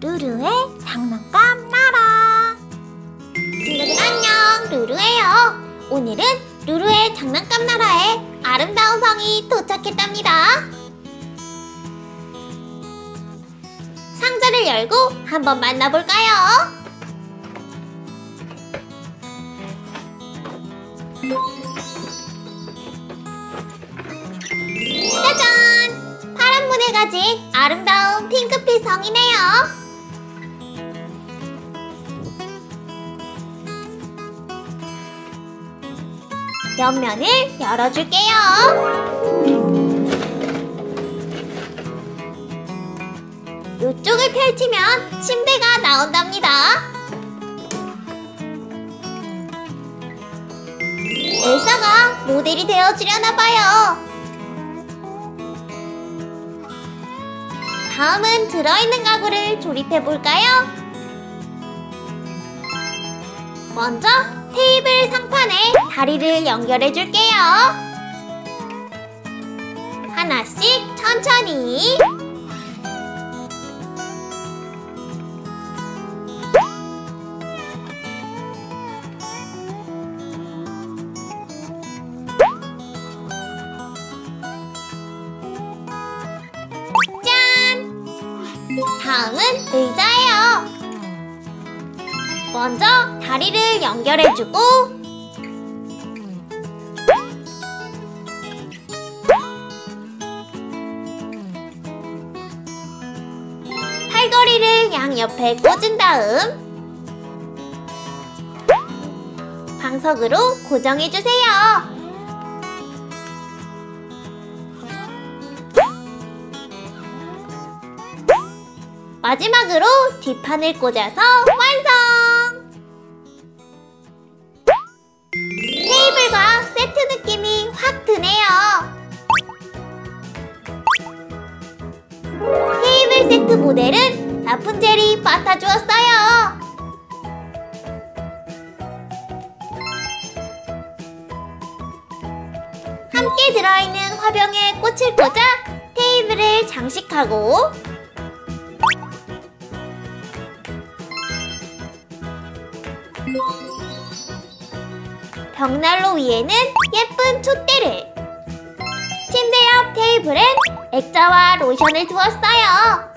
루루의 장난감 나라 친구들 안녕 루루예요 오늘은 루루의 장난감 나라에 아름다운 성이 도착했답니다 상자를 열고 한번 만나볼까요? 짜잔! 파란 문에 가진 아름다운 핑크빛 성이네요. 옆면을 열어줄게요. 이쪽을 펼치면 침대가 나온답니다. 엘사가 모델이 되어주려나 봐요. 다음은 들어있는 가구를 조립해볼까요? 먼저 테이블 상판에 다리를 연결해 줄게요. 하나씩 천천히 짠! 다음은 의자예요. 먼저 다리를 연결해주고 팔걸이를 양옆에 꽂은 다음 방석으로 고정해주세요. 마지막으로 뒷판을 꽂아서 완성! 세트 모델은 라푼젤이 맡아주었어요. 함께 들어있는 화병에 꽃을 꽂아 테이블을 장식하고 벽난로 위에는 예쁜 촛대를 침대 옆 테이블엔 액자와 로션을 두었어요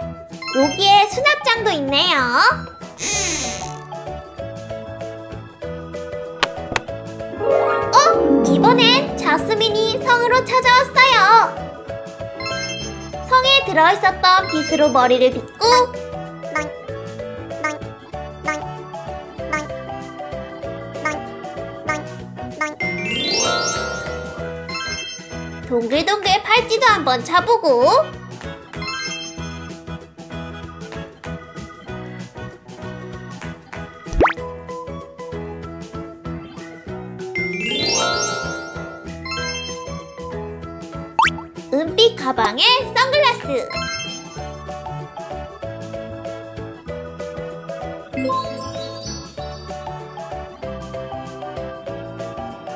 여기에 수납장도 있네요. 어? 이번엔 자스민이 성으로 찾아왔어요. 성에 들어있었던 빗으로 머리를 빗고 동글동글 팔찌도 한번 차보고 가방에 선글라스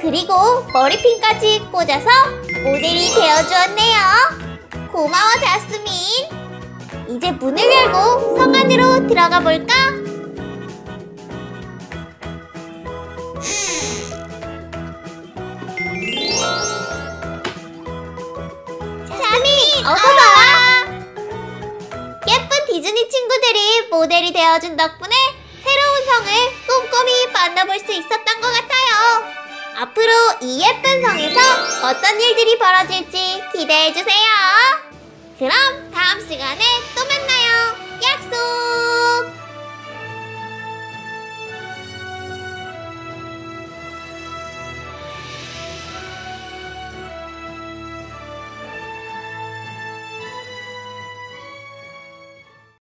그리고 머리핀까지 꽂아서 모델이 되어주었네요. 고마워 자스민. 이제 문을 열고 성 안으로 들어가 볼까? 어서 와. 예쁜 디즈니 친구들이 모델이 되어준 덕분에 새로운 성을 꼼꼼히 만나볼 수 있었던 것 같아요. 앞으로 이 예쁜 성에서 어떤 일들이 벌어질지 기대해주세요. 그럼 다음 시간에.